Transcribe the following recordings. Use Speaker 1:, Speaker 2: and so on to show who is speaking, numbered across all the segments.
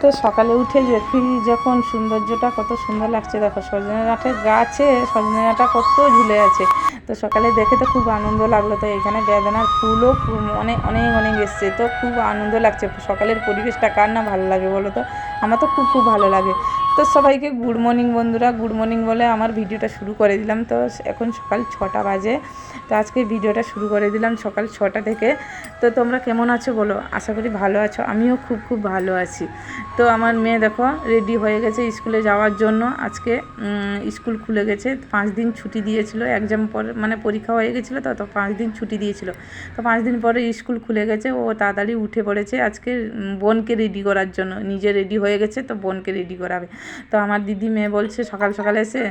Speaker 1: তো সকালে উঠে দেখি যখন সৌন্দর্যটা কত সুন্দর লাগছে, দেখো সজনে ডাঁটের গাছে সজনে ডাঁটা কত ঝুলে আছে। তো সকালে দেখে তো খুব আনন্দ লাগল। তো এখানে বেদানার ফুলও অনেক অনেক অনেক এসছে। তো খুব আনন্দ লাগছে। সকালের পরিবেশটা কার না ভালো লাগে বলো তো? আমার তো খুব খুব ভালো লাগে। তো সবাইকে গুড মর্নিং বন্ধুরা। গুড মর্নিং বলে আমার ভিডিওটা শুরু করে দিলাম। তো এখন সকাল ছটা বাজে। তো আজকে ভিডিওটা শুরু করে দিলাম সকাল ছটা থেকে। তো তোমরা কেমন আছো বলো? আশা করি ভালো আছো। আমিও খুব খুব ভালো আছি। তো আমার মেয়ে দেখো রেডি হয়ে গেছে স্কুলে যাওয়ার জন্য। আজকে স্কুল খুলে গেছে। পাঁচ দিন ছুটি দিয়েছিল। এক্সাম পরে মানে পরীক্ষা হয়ে গেছিল, তো তো পাঁচ দিন ছুটি দিয়েছিল। তো পাঁচ দিন পরে স্কুল খুলে গেছে, ও তাড়াতাড়ি উঠে পড়েছে আজকে বোনকে রেডি করার জন্য, নিজে রেডি হয়ে গেছে, তো বোনকে রেডি করাবে। তো আমার দিদি মেয়ে বলছে সকাল সকাল এসে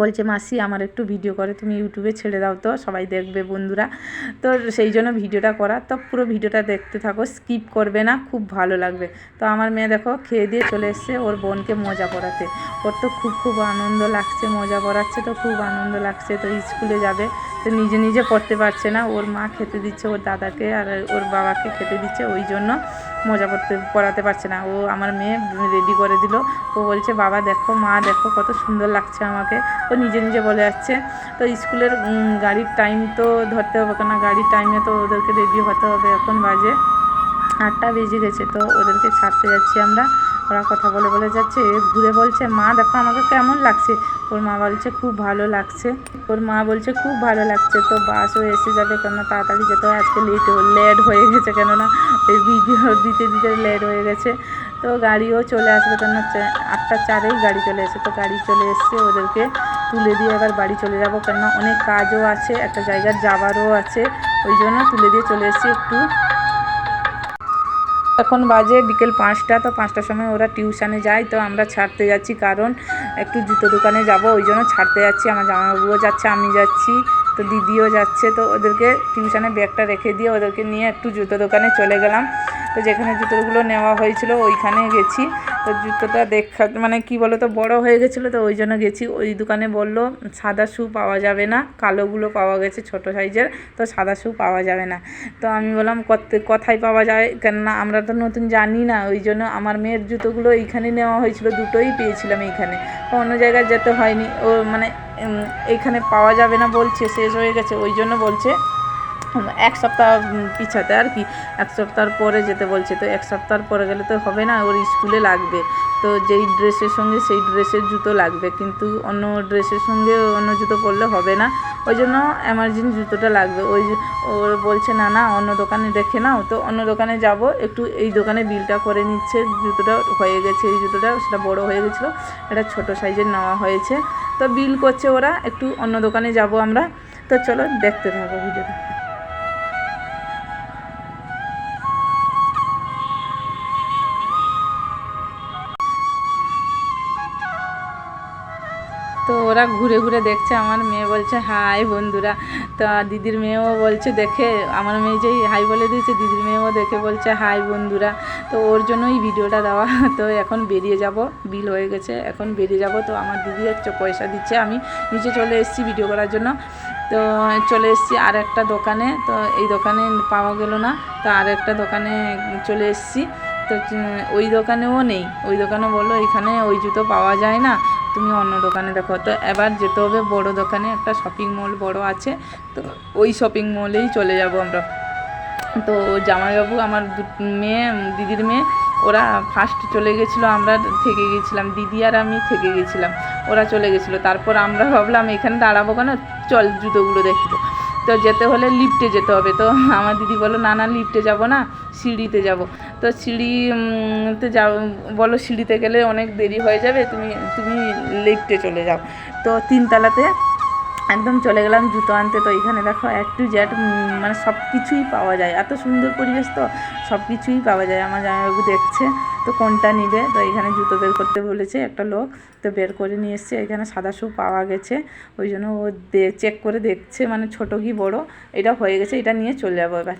Speaker 1: বলছে, মাসি, আমার একটু ভিডিও করে, তুমি ইউটিউবে ছেড়ে দাও তো, সবাই দেখবে বন্ধুরা। তো সেই জন্য ভিডিওটা করা। তো পুরো ভিডিওটা দেখতে থাকো স্কিপ করবে না, খুব ভালো লাগবে। তো আমার মেয়ে দেখো, খেয়ে দিয়ে চলে এসছে ওর বোনকে মজা করাতে। ওর তো খুব খুব আনন্দ লাগছে, মজা করাচ্ছে, তো খুব আনন্দ লাগছে। তো স্কুলে যাবে। তো নিজে নিজে পড়তে পারছে না। ওর মা খেতে দিচ্ছে ওর দাদাকে আর ওর বাবাকে খেতে দিচ্ছে। ওই জন্য মজা করতে, পড়াতে পারছে না। ও আমার মেয়ে রেডি করে দিল। ও বলছে, বাবা, দেখো, মা, দেখো, কত সুন্দর লাগছে আমাকে। ও নিজে নিজে বলে যাচ্ছে। তো স্কুলের গাড়ির টাইম তো ধরতে হবে কেন? গাড়ির টাইমে তো ওদেরকে রেডি হতে হবে। এখন বাজে আটটা বেজে গেছে। তো ওদেরকে ছাড়তে যাচ্ছি আমরা। ওরা কথা বলে বলে যাচ্ছে ঘুরে বলছে, মা, দেখো আমাকে কেমন লাগছে? ওর মা বলছে, খুব ভালো লাগছে। ওর মা বলছে, খুব ভালো লাগছে। তো বাস বাসও এসে যাবে কেন তাড়াতাড়ি যেতে হয়, আজকে লেট লেট হয়ে গেছে কেননা ওই ভিডিও দিতে দিতে লেট হয়ে গেছে। তো গাড়িও চলে আসবে কেন আটটা চারেই গাড়ি চলে এসে তো গাড়ি চলে এসছে, ওদেরকে তুলে দিয়ে এবার বাড়ি চলে যাব কেননা অনেক কাজও আছে, একটা জায়গার যাবারও আছে। ওই জন্য তুলে দিয়ে চলে এসেছি একটু এখন বাজে বিকেল পাঁচটা, তো পাঁচটার সময় ওরা টিউশানে যায়, তো আমরা ছাড়তে যাচ্ছি কারণ একটু জুতো দোকানে যাব, ওই জন্য ছাড়তে যাচ্ছি, আমার জামাইবাবুও যাচ্ছে, আমি যাচ্ছি, তো দিদিও যাচ্ছে, তো ওদেরকে টিউশানে ব্যাগটা রেখে দিয়ে ওদেরকে নিয়ে একটু জুতো দোকানে চলে গেলাম, তো যেখানে জুতোগুলো নেওয়া হয়েছিল ওইখানে গেছি তো জুতোটা দেখা মানে কি বলো তো বড় হয়ে গেছিল তো, ওই জন্য গেছি। ওই দোকানে বলল, সাদা শু পাওয়া যাবে না, কালোগুলো পাওয়া গেছে ছোট সাইজের, তো সাদা শু পাওয়া যাবে না। তো আমি বললাম, কত, কোথায় পাওয়া যায়, কেননা আমরা তো নতুন জানি না, ওই জন্য আমার মেয়ের জুতোগুলো এইখানে নেওয়া হয়েছিল, দুটোই পেয়েছিলাম এইখানে। তো অন্য জায়গায় যেতে হয়নি, ও মানে এইখানে পাওয়া যাবে না বলছে, শেষ হয়ে গেছে, ওই জন্য বলছে এক সপ্তাহ পিছাতে আর কি, এক সপ্তাহ পরে যেতে বলছে, তো এক সপ্তাহ পরে গেলে তো হবে না, ওর স্কুলে লাগবে। তো যেই ড্রেসের সঙ্গে সেই ড্রেসের জুতো লাগবে, কিন্তু অন্য ড্রেসের সঙ্গে অন্য জুতো পরলে হবে না। ওই জন্য এমার্জেন্সি জুতোটা লাগবে। ওই ওর বলছে, না না, অন্য দোকানে দেখে নাও। তো অন্য দোকানে যাব, একটু এই দোকানে বিলটা করে নিচ্ছে, জুতোটা হয়ে গেছে, এই জুতোটা সেটা বড় হয়ে গেছিল, এটা ছোট সাইজের নেওয়া হয়েছে। তো বিল করছে ওরা, একটু অন্য দোকানে যাব আমরা। তো চলো দেখতে থাকো ভিডিওটা। তো ওরা ঘুরে ঘুরে দেখছে, আমার মেয়ে বলছে, হাই বন্ধুরা। তো দিদির মেয়েও বলছে, দেখে। আমার মেয়ে যেই হাই বলে দিয়েছে, দিদির মেয়েও দেখে বলছে, হাই বন্ধুরা। তো ওর জন্যই ভিডিওটা দেওয়া। তো এখন বেরিয়ে যাব, বিল হয়ে গেছে, এখন বেরিয়ে যাব। তো আমার দিদি হচ্ছে পয়সা দিচ্ছে, আমি নিচে চলে এসেছি ভিডিও করার জন্য। তো চলে এসেছি আর একটা দোকানে, তো এই দোকানে পাওয়া গেল না, তো আর একটা দোকানে চলে এসেছি। তো ওই দোকানেও নেই, ওই দোকানে বলল, এখানে ওই জুতো পাওয়া যায় না। তুমি অন্য দোকানে দেখো। তো এবার যেতে হবে বড় দোকানে, একটা শপিং মল বড় আছে। তো ওই শপিং মলেই চলে যাব আমরা। তো জামাইবাবু, আমার মেয়ে, দিদির মেয়ে, ওরা ফার্স্ট চলে গেছিল, আমরা থেকে গেছিলাম। দিদি আর আমি থেকে গেছিলাম। ওরা চলে গেছিল। তারপর আমরা ভাবলাম, এখানে দাঁড়াবো কেন? চল জুতোগুলো দেখব তো যেতে হলে লিফটে যেতে হবে। তো আমার দিদি বলো না না লিফটে যাব না, সিঁড়িতে যাব। তো সিঁড়ি উম, তে যাও বলো সিঁড়িতে গেলে অনেক দেরি হয়ে যাবে তুমি তুমি লিফটে চলে যাও। তো তিনতলাতে একদম চলে গেলাম জুতো আনতে তো এখানে দেখো এক টু জেড মানে সব কিছুই পাওয়া যায়। এত সুন্দর পরিবেশ তো সব কিছুই পাওয়া যায় আমার জামাইবাবু দেখছে। তো কোনটা নিবে? তো এখানে জুতো বের করতে বলেছে একটা লোক তো বের করে নিয়ে এসছে। এখানে সাদা শু পাওয়া গেছে ওই জন্য ও চেক করে দেখছে মানে ছোটো কি বড় এটা হয়ে গেছে এটা নিয়ে চলে যাব এবার।